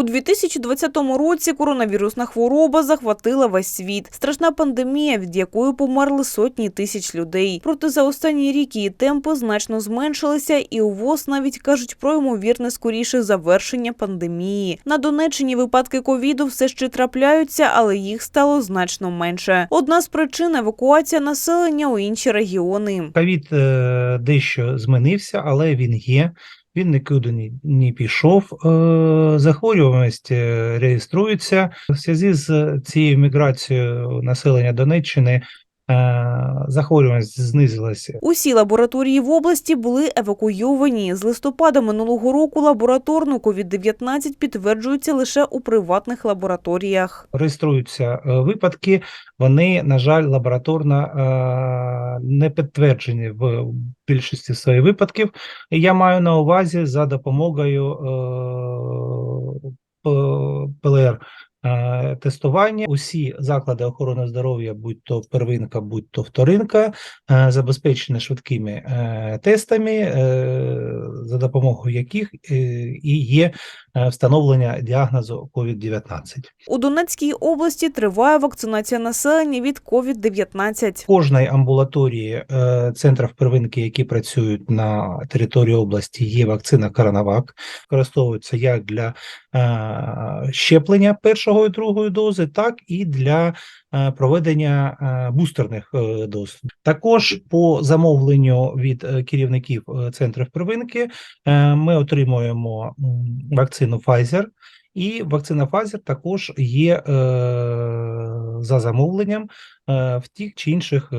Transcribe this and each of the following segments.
У 2020 році коронавірусна хвороба захватила весь світ. Страшна пандемія, від якої померли сотні тисяч людей. Проте за останні рік її темпи значно зменшилися, і у ВОЗ навіть кажуть про ймовірне скоріше завершення пандемії. На Донеччині випадки ковіду все ще трапляються, але їх стало значно менше. Одна з причин евакуація населення у інші регіони. Ковід е, дещо змінився, але він є. Він нікуди не, не пішов. Е, захворюваність е, реєструється. В зв'язку з цією міграцією населення Донеччини захворюваність знизилася. Усі лабораторії в області були евакуйовані. З листопада минулого року лабораторну COVID-19 підтверджується лише у приватних лабораторіях. Реєструються е, випадки, вони, на жаль, лабораторно е, не підтверджені в більшості своїх випадків. Я маю на увазі за допомогою е, ПЛР е, тестування. Усі заклади охорони здоров'я, будь то первинка, будь то вторинка, е, забезпечені швидкими е, тестами, е, за допомогою яких е, і є е, встановлення діагнозу COVID-19. У Донецькій області триває вакцинація населення від COVID-19. В кожній амбулаторії е, центрів первинки, які працюють на території області, є вакцина Коронавак. Використовується як для щеплення першої і другої дози, так і для проведення е, бустерних е, доз. Також по замовленню від е, керівників е, центрів первинки е, ми отримуємо вакцину Pfizer. І вакцина Pfizer також є е, за замовленням е, в тих чи інших е,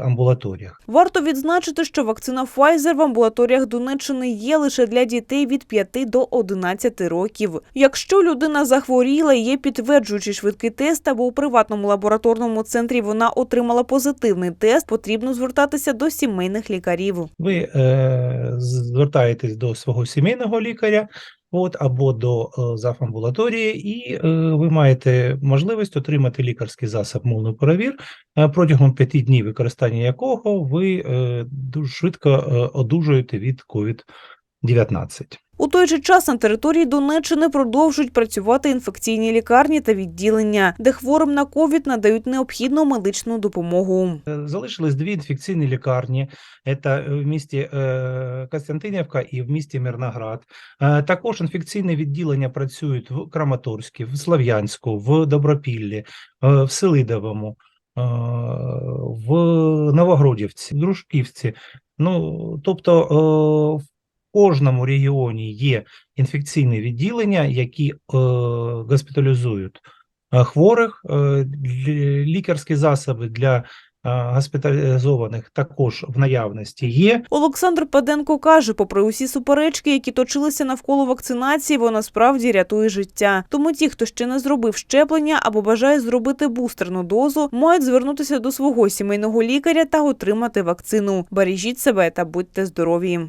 амбулаторіях. Варто відзначити, що вакцина Pfizer в амбулаторіях Донеччини є лише для дітей від 5 до 11 років. Якщо людина захворіла і є підтверджуючий швидкий тест або у приватному лабораторному центрі вона отримала позитивний тест, потрібно звертатися до сімейних лікарів. Ви е, звертаєтесь до свого сімейного лікаря. От або до зафамбулаторії, завамбулаторії, і е, ви маєте можливість отримати лікарський засіб молнупіравір, перевір, протягом п'яти днів використання якого ви е, дуже швидко е, одужуєте від COVID-19. У той же час на території Донеччини продовжують працювати інфекційні лікарні та відділення, де хворим на ковід надають необхідну медичну допомогу. Е, Залишились дві інфекційні лікарні. Це в місті е, Костянтинівка і в місті Мирноград. Е, Також інфекційні відділення працюють в Краматорську, в Слов'янську, в Добропіллі, е, в Селидовому, е, в Новогродівці, в Дружківці. Ну, тобто е, в кожному регіоні є інфекційні відділення, які е, госпіталізують е, хворих, е, лікарські засоби для е, госпіталізованих також в наявності є. Олександр Паденко каже, попри усі суперечки, які точилися навколо вакцинації, вона справді рятує життя. Тому ті, хто ще не зробив щеплення або бажає зробити бустерну дозу, мають звернутися до свого сімейного лікаря та отримати вакцину. Бережіть себе та будьте здорові.